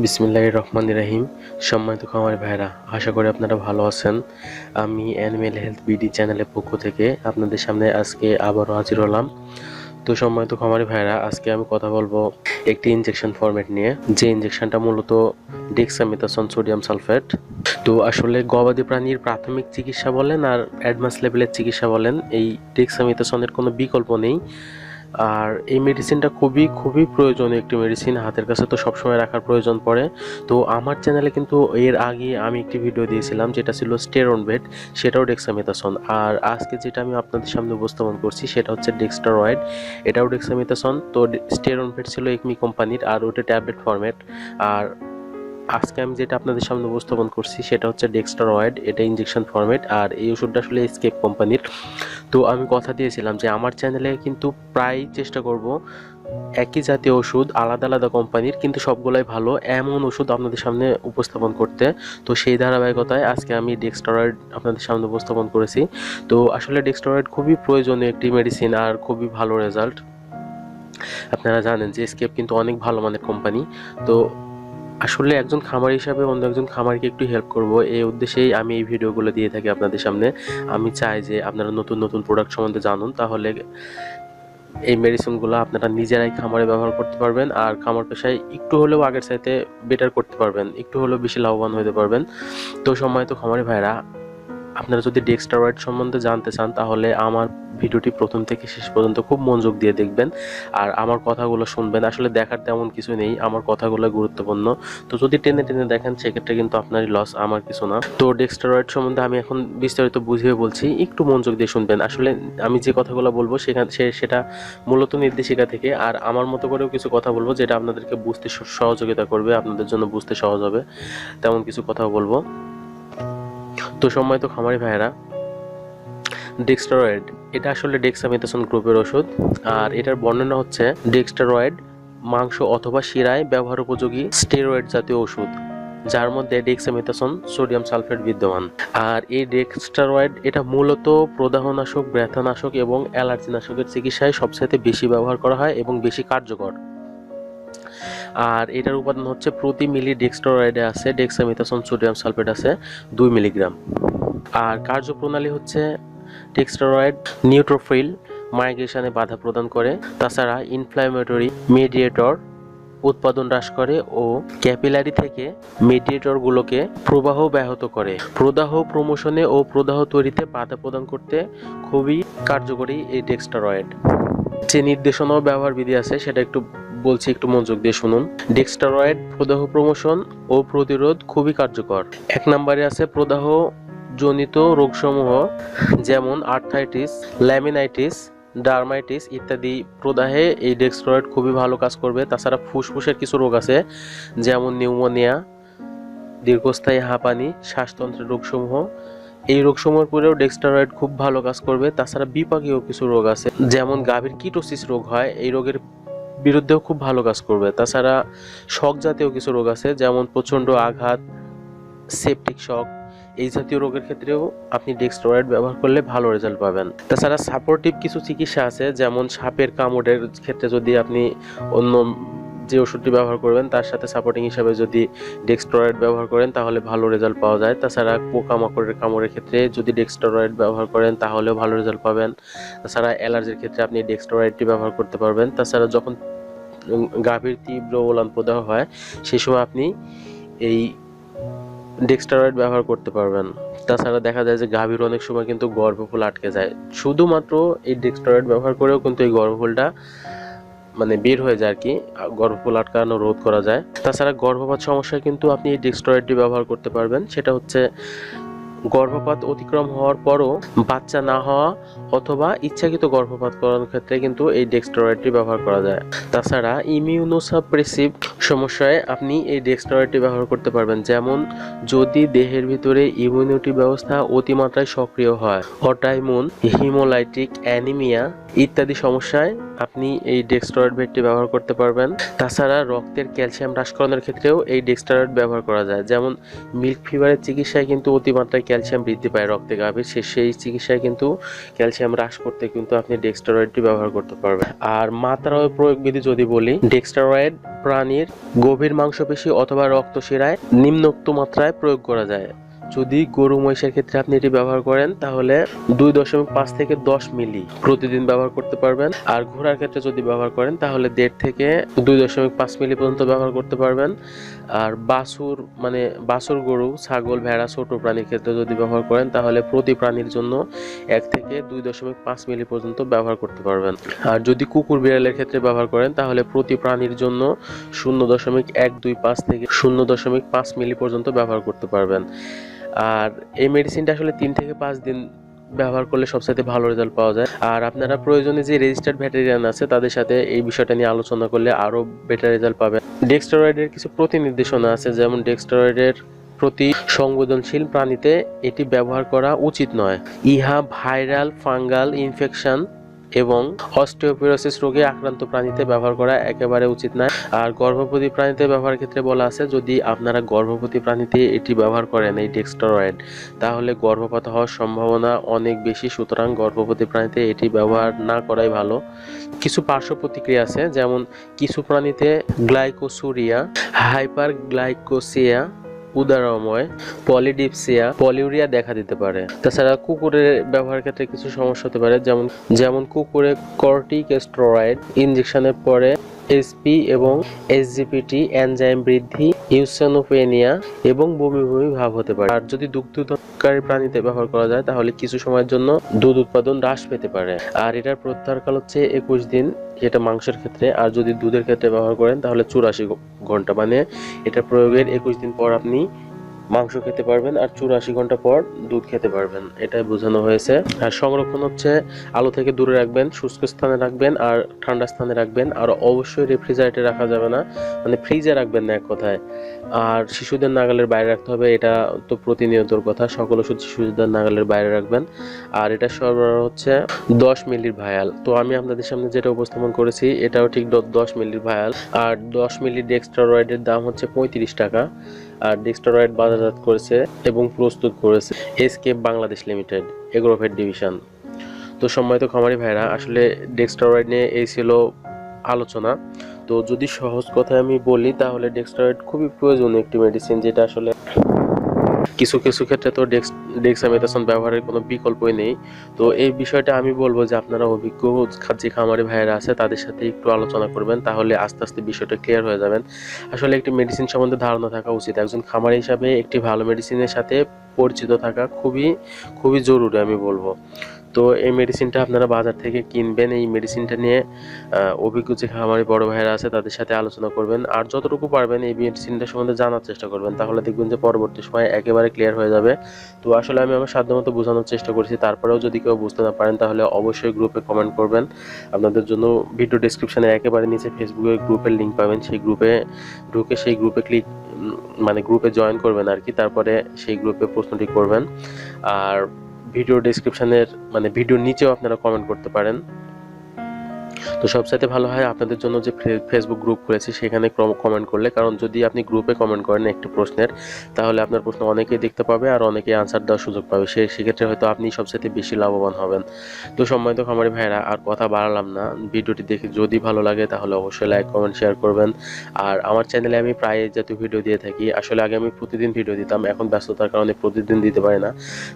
বিসমিল্লাহ রহমান রাহিম। সম্মানিত খামারি ভাইরা আশা করি আপনারা ভালো আছেন। আমি অ্যানিমেল হেলথ বিডি চ্যানেলের পক্ষ থেকে আপনাদের সামনে আজকে আবারও হাজির হলাম। তো সম্মানিত খামারি ভাইরা আজকে আমি কথা বলব একটি ইনজেকশন ফরম্যাট নিয়ে। যে ইনজেকশনটা মূলত ডেক্সামিথাসন সোডিয়াম সালফেট তো আসলে গবাদি প্রাণীর প্রাথমিক চিকিৎসা বলেন আর অ্যাডভান্স লেভেলের চিকিৎসা বলেন, এই ডেক্সামিথাসনের কোনো বিকল্প নেই। আর এই মেডিসিনটা খুবই খুবই প্রয়োজনীয় একটি মেডিসিন হাতের কাছে তো সবসময় রাখার প্রয়োজন পড়ে। তো আমার চ্যানেলে কিন্তু এর আগে আমি একটি ভিডিও দিয়েছিলাম, যেটা ছিল স্টেরন বেড সেটাও ডেক্সামিথাসন আর আজকে যেটা আমি আপনাদের সামনে উপস্থাপন করছি, সেটা হচ্ছে ডেক্সটারয়েড এটাও ডেক্সামিথাসন তো স্টেরন বেড ছিল একমি কোম্পানির, আর ওটা ট্যাবলেট ফরম্যাট আর আজকে আমি যেটা আপনাদের সামনে উপস্থাপন করছি, সেটা হচ্ছে ডেক্সটারয়েড এটা ইনজেকশন ফরম্যাট আর এই ওষুধটা আসলে স্কেপ কোম্পানির তো আমি কথা দিয়েছিলাম যে আমার চ্যানেলে কিন্তু প্রায় চেষ্টা করব একই জাতীয় ওষুধ, আলাদা আলাদা কোম্পানির কিন্তু সবগুলাই ভালো, এমন ওষুধ আপনাদের সামনে উপস্থাপন করতে। তো সেই ধারাবাহিকতায় আজকে আমি ডেক্সটারয়েড আপনাদের সামনে উপস্থাপন করেছি। তো আসলে ডেক্সটারয়েড খুবই প্রয়োজনীয় একটি মেডিসিন আর খুবই ভালো রেজাল্ট আপনারা জানেন যে স্কেপ কিন্তু অনেক ভালো মানের কোম্পানি তো আসলে একজন খামার হিসাবে অন্য একজন খামারকে একটু হেল্প করব। এই উদ্দেশ্যেই আমি এই ভিডিওগুলো দিয়ে থাকি আপনাদের সামনে। আমি চাই যে আপনারা নতুন নতুন প্রোডাক্ট সম্বন্ধে জানুন, তাহলে এই মেডিসিনগুলো আপনারা নিজেরাই খামারে ব্যবহার করতে পারবেন, আর খামার পেশায় একটু হলেও আগের চাইতে বেটার করতে পারবেন, একটু হলেও বেশি লাভবান হতে পারবেন। তো সময় তো খামারি ভাইরা আপনারা যদি ডেক্সটারয়েড সম্বন্ধে জানতে চান, তাহলে আমার ভিডিওটি প্রথম থেকে শেষ পর্যন্ত খুব মনোযোগ দিয়ে দেখবেন আর আমার কথাগুলো শুনবেন। আসলে দেখার তেমন কিছু নেই, আমার কথাগুলো গুরুত্বপূর্ণ। তো যদি টেনে টেনে দেখেন, সেক্ষেত্রে কিন্তু আপনারই লস আমার কিছু না। তো ডেক্সটারয়েড সম্বন্ধে আমি এখন বিস্তারিত বুঝিয়ে বলছি, একটু মনোযোগ দিয়ে শুনবেন। আসলে আমি যে কথাগুলো বলব, সেখান সে, সেটা মূলত নির্দেশিকা থেকে। আর আমার মতো করেও কিছু কথা বলব, যেটা আপনাদেরকে বুঝতে সহযোগিতা করবে, আপনাদের জন্য বুঝতে সহজ হবে, তেমন কিছু কথা বলব। তো সম্মানিত খামারি ভাইয়েরা। ডেক্সটারয়েড এটা আসলে ডেক্সামিথাসন গ্রুপের ওষুধ। আর এটার বর্ণনা হচ্ছে ডেক্সটারয়েড মাংস অথবা শিরায় ব্যবহার উপযোগী স্টেরয়েড জাতীয় ওষুধ, যার মধ্যে ডেক্সামিথাসন সোডিয়াম সালফেট বিদ্যমান। আর এই ডেক্সটারয়েড এটা মূলত প্রদাহনাশক, ব্যথানাশক এবং অ্যালার্জিনাশকের চিকিৎসায় সবচেয়ে বেশি ব্যবহার করা হয় এবং বেশি কার্যকর। আর এটার উপাদান হচ্ছে প্রতি মিলি ডেক্সটারয়েডে আছে ডেক্সামিথাসন সোডিয়াম সালফেট আছে, দুই মিলিগ্রাম। আর কার্যপ্রণালী হচ্ছে ডেক্সটারয়েড নিউট্রোফিল মাইগ্রেশনে বাধা প্রদান করে। তাছাড়া ইনফ্ল্যামেটরি মিডিয়েটর উৎপাদন হ্রাস করে ও ক্যাপিলারি থেকে মিডিয়েটরগুলোকে প্রবাহ ব্যাহত করে। প্রদাহ প্রমোশনে ও প্রদাহ তৈরিতে বাধা প্রদান করতে খুবই কার্যকরী এই ডেক্সটারয়েড যে নির্দেশনা ও ব্যবহার বিধি আছে, সেটা একটু বলছি একটু মনোযোগ দিয়ে শুনুন। ডেক্সটারয়েড প্রদাহ প্রমোশন ও প্রতিরোধ খুবই কার্যকর। এক নম্বরে আছে প্রদাহ জনিত রোগসমূহ, যেমন আর্থাইটিস ল্যামিনাইটিস ডার্মাইটিস ইত্যাদি। প্রদাহে এই ডেক্সটারয়েড খুবই ভালো কাজ করবে। তাছাড়া ফুসফুসের কিছু রোগ আছে, যেমন নিউমোনিয়া দীর্ঘস্থায়ী হাঁপানি, শ্বাসতন্ত্রের রোগসমূহ। এই রোগসমূহের পরেও ডেক্সটারয়েড খুব ভালো কাজ করবে। তাছাড়া বিপাকীয় কিছু রোগ আছে, যেমন গাভীর কিটোসিস রোগ হয়। এই রোগের বিরুদ্ধেও খুব ভালো কাজ করবে। তাছাড়া শখ জাতীয় কিছু রোগ আছে, যেমন প্রচণ্ড আঘাত সেপটিক শক এই জাতীয় রোগের ক্ষেত্রেও আপনি ডেক্সট্রয়েড ব্যবহার করলে ভালো রেজাল্ট পাবেন। তাছাড়া সাপোর্টিভ কিছু চিকিৎসা আছে, যেমন সাপের কামড়ের ক্ষেত্রে যদি আপনি অন্য যে ওষুধটি ব্যবহার করবেন, তার সাথে সাপোর্টিং হিসাবে যদি ডেক্সট্রয়েড ব্যবহার করেন, তাহলে ভালো রেজাল্ট পাওয়া যায়। তাছাড়া পোকামাকড়ের কামড়ের ক্ষেত্রে যদি ডেক্সট্রয়েড ব্যবহার করেন, তাহলেও ভালো রেজাল্ট পাবেন। তাছাড়া অ্যালার্জির ক্ষেত্রে আপনি ডেক্সট্রয়েডটি ব্যবহার করতে পারবেন। তাছাড়া যখন গাভীর তীব্র ওলান প্রদাহ হয়, সেই সময় আপনি এই ডেক্সটারয়েড ব্যবহার করতে পারবেন। তাছাড়া দেখা যায় যে গাভীর অনেক সময় কিন্তু গর্ভফুল আটকে যায়। শুধুমাত্র এই ডেক্সটারয়েড ব্যবহার করেও কিন্তু এই গর্ভফুলটা মানে বের হয়ে যায় আর কি, গর্ভফুল আটকানো রোধ করা যায়। তাছাড়া গর্ভপাত সমস্যায় কিন্তু আপনি এই ডেক্সটারয়েডটি ব্যবহার করতে পারবেন। সেটা হচ্ছে গর্ভপাত অতিক্রম হওয়ার পরও বাচ্চা না হওয়া অথবা ইচ্ছাকৃত গর্ভপাত করানোর ক্ষেত্রে কিন্তু এই ডেক্সটারয়েডটি ব্যবহার করা যায়। তাছাড়া ইমিউনোসাপ্রেসিভ সমস্যায় আপনি এই ডেক্সটারয়েডটি ব্যবহার করতে পারবেন। যেমন যদি দেহের ভিতরে ইমিউনিটি ব্যবস্থা অতিমাত্রায় সক্রিয় হয় অটাইমুন হিমোলাইটিক অ্যানিমিয়া ইত্যাদি সমস্যায় আপনি এই ডেক্সট্রয়েড বেডটি ব্যবহার করতে পারবেন। তাছাড়া রক্তের ক্যালসিয়াম হ্রাসকরণের ক্ষেত্রেও এই ডেক্সট্রয়েড ব্যবহার করা যায়। যেমন, মিল্ক ফিভারের চিকিৎসায় কিন্তু অতিমাত্রায় ক্যালসিয়াম বৃদ্ধি পায় রক্তে গাভীর। সে সেই চিকিৎসায় কিন্তু ক্যালসিয়াম হ্রাস করতে কিন্তু আপনি ডেক্সট্রয়েডটি ব্যবহার করতে পারবেন। আর মাত্রার প্রয়োগ বিধি যদি বলি, ডেক্সট্রয়েড প্রাণীর গভীর মাংসপেশি অথবা রক্তশিরায় নিম্নোক্ত মাত্রায় প্রয়োগ করা যায়। যদি গরু মহিষের ক্ষেত্রে আপনি এটি ব্যবহার করেন, তাহলে দুই দশমিক পাঁচ থেকে দশ মিলি প্রতিদিন ব্যবহার করতে পারবেন। আর ঘোড়ার ক্ষেত্রে যদি ব্যবহার করেন, তাহলে দেড় থেকে দুই দশমিক পাঁচ মিলি পর্যন্ত ব্যবহার করতে পারবেন। আর বাছুর মানে বাছুর গরু, ছাগল, ভেড়া, ছোট প্রাণীর ক্ষেত্রে যদি ব্যবহার করেন, তাহলে প্রতি প্রাণীর জন্য এক থেকে দুই দশমিক পাঁচ মিলি পর্যন্ত ব্যবহার করতে পারবেন। আর যদি কুকুর বিড়ালের ক্ষেত্রে ব্যবহার করেন, তাহলে প্রতি প্রাণীর জন্য শূন্য দশমিক এক দুই পাঁচ থেকে শূন্য দশমিক পাঁচ মিলি পর্যন্ত ব্যবহার করতে পারবেন। আর এই মেডিসিনটা আসলে তিন থেকে পাঁচ দিন ব্যবহার করলে সবসাথে ভালো রেজাল্ট পাওয়া যায়। আর আপনারা প্রয়োজনে যে রেজিস্টার্ড ভেটেরিয়ান আছে, তাদের সাথে এই বিষয়টা নিয়ে আলোচনা করলে আরও বেটার রেজাল্ট পাবেন। ডেক্সটেরয়েডের কিছু প্রতিনির্দেশনা আছে, যেমন ডেক্সটেরয়েডের প্রতি সংবেদনশীল প্রাণীতে এটি ব্যবহার করা উচিত নয়। ইহা ভাইরাল ফাঙ্গাল ইনফেকশন এবং অস্টিওপিরোসিস রোগে আক্রান্ত প্রাণীতে ব্যবহার করা একেবারে উচিত নয়। আর গর্ভবতী প্রাণীতে ব্যবহার ক্ষেত্রে বলা আছে, যদি আপনারা গর্ভবতী প্রাণীতে এটি ব্যবহার করেন, এই ডেক্সটেরয়েড, তাহলে গর্ভপাত হওয়ার সম্ভাবনা অনেক বেশি। সুতরাং গর্ভবতী প্রাণীতে এটি ব্যবহার না করাই ভালো। কিছু পার্শ্ব প্রতিক্রিয়া আছে, যেমন কিছু প্রাণীতে গ্লাইকোসুরিয়া হাইপার গ্লাইকোসিয়া উদারময়, পলিডিপসিয়া, পলিউরিয়া দেখা দিতে পারে। তাছাড়া কুকুরের ব্যবহার ক্ষেত্রে কিছু সমস্যা হতে পারে, যেমন যেমন কুকুরে কর্টিক স্টেরয়েড ইনজেকশনের পরে এসপি এবং এসজিপিটি এনজাইম বৃদ্ধি ইউসেনোপেনিয়া এবং বমি বমি ভাব হতে পারে। আর যদি দুগ্ধকারী প্রাণীতে ব্যবহার করা যায়, তাহলে কিছু সময়ের জন্য দুধ উৎপাদন হ্রাস পেতে পারে। আর এটার প্রত্যাহারকাল হচ্ছে একুশ দিন এটা মাংসের ক্ষেত্রে। আর যদি দুধের ক্ষেত্রে ব্যবহার করেন, তাহলে চুরাশি ঘণ্টা। মানে এটা প্রয়োগের একুশ দিন পর আপনি মাংস খেতে পারবেন আর চুরাশি ঘণ্টা পর দুধ খেতে পারবেন। এটাই বোঝানো হয়েছে। আর সংরক্ষণ হচ্ছে আলো থেকে দূরে রাখবেন, শুষ্ক স্থানে রাখবেন আর ঠান্ডা স্থানে রাখবেন। আর অবশ্যই রেফ্রিজারেটরে রাখা যাবে না মানে ফ্রিজে রাখবেন না এক কথায়। আর শিশুদের নাগালের বাইরে রাখতে হবে, এটা তো প্রতিনিয়তর কথা। সকল ওষুধ শিশুদের নাগালের বাইরে রাখবেন। আর এটা সরবরাহ হচ্ছে দশ মিলির ভায়াল তো আমি আপনাদের সামনে যেটা উপস্থাপন করেছি, এটাও ঠিক দশ মিলির ভায়াল আর দশ মিলি ডেক্সট্রয়েডের দাম হচ্ছে পঁয়ত্রিশ টাকা। আর ডিস্টারয়েড বাজারজাত করেছে এবং প্রস্তুত করেছে SK Bangladesh limited agrovet division. তো সম্মানিত খামারি ভাইরা, আসলে ডেক্সটারয়েড নিয়ে এই ছিল আলোচনা। তো যদি সহজ কথায় আমি বলি, তাহলে ডেক্সটারয়েড খুবই প্রয়োজনীয় একটি মেডিসিন যেটা আসলে কিছু কিছু ক্ষেত্রে তো ডেক্স ডেক্সামেথাসন ব্যবহারের কোনো বিকল্পই নেই। তো এই বিষয়টা আমি বলব যে আপনারা অভিজ্ঞ যে খামারি ভাইয়েরা আছে, তাদের সাথে একটু আলোচনা করবেন, তাহলে আস্তে আস্তে বিষয়টা ক্লিয়ার হয়ে যাবেন। আসলে একটি মেডিসিন সম্বন্ধে ধারণা থাকা উচিত। একজন খামারি হিসাবে একটি ভালো মেডিসিনের সাথে পরিচিত থাকা খুবই খুবই জরুরি আমি বলব। তো এই মেডিসিনটা আপনারা বাজার থেকে কিনবেন। এই মেডিসিনটা নিয়ে অভিজ্ঞ যে খামারি বড় ভাইয়েরা আছে, তাদের সাথে আলোচনা করবেন। আর যতটুকু পারবেন এই মেডিসিনটা সম্বন্ধে জানার চেষ্টা করবেন। তাহলে দেখবেন যে পরবর্তী সময় একেবারে ক্লিয়ার হয়ে যাবে। তো আসলে আমি আমার সাধ্যমতো বোঝানোর চেষ্টা করছি। তারপরেও যদি কেউ বুঝতে না পারেন, তাহলে অবশ্যই গ্রুপে কমেন্ট করবেন। আপনাদের জন্য ভিডিও ডিসক্রিপশনে একেবারে নিচে ফেসবুকে গ্রুপের লিঙ্ক পাবেন। সেই গ্রুপে ঢুকে সেই গ্রুপে ক্লিক মানে গ্রুপে জয়েন করবেন আর কি তারপরে সেই গ্রুপে প্রশ্নটি করবেন। আর ভিডিও ডিসক্রিপশানের মানে ভিডিওর নিচেও আপনারা কমেন্ট করতে পারেন। তো সবসাথে ভালো হয় আপনাদের জন্য যে ফেসবুক গ্রুপ খুলেছি, সেখানে কমেন্ট করলে। কারণ যদি আপনি গ্রুপে কমেন্ট করেন একটি প্রশ্নের, তাহলে আপনার প্রশ্ন অনেকেই দেখতে পাবে আর অনেকেই আনসার দেওয়ার সুযোগ পাবে। সে সেক্ষেত্রে হয়তো আপনি সবসাথে বেশি লাভবান হবেন। তো সম্মানিত খামারি ভাইরা আর কথা বাড়ালাম না। ভিডিওটি দেখে যদি ভালো লাগে, তাহলে অবশ্যই লাইক কমেন্ট শেয়ার করবেন। আর আমার চ্যানেলে আমি প্রায় জাতীয় ভিডিও দিয়ে থাকি। আসলে আগে আমি প্রতিদিন ভিডিও দিতাম, এখন ব্যস্ততার কারণে প্রতিদিন দিতে পারি না।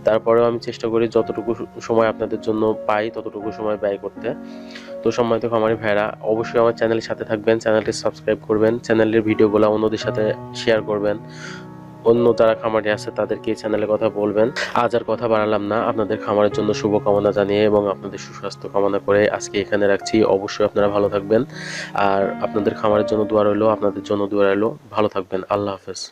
তারপরেও আমি চেষ্টা করি যতটুকু সময় আপনাদের জন্য পাই, ততটুকু সময় ব্যয় করতে। তো সম্মানিত খামারি ভাইরা অবশ্যই আমার চ্যানেলের সাথে থাকবেন চ্যানেলটি সাবস্ক্রাইব করবেন চ্যানেলের ভিডিওগুলো অন্যদের সাথে শেয়ার করবেন। অন্য যারা খামারি আছে, তাদেরকে এই চ্যানেলের কথা বলবেন। আজ আর কথা বাড়ালাম না, আপনাদের খামারের জন্য শুভকামনা জানিয়ে এবং আপনাদের সুস্বাস্থ্য কামনা করে আজকে এখানে রাখছি। অবশ্যই আপনারা ভালো থাকবেন। আর আপনাদের খামারের জন্য দোয়া রইল, আপনাদের জন্য দোয়া রইল। ভালো থাকবেন। আল্লাহ হাফেজ।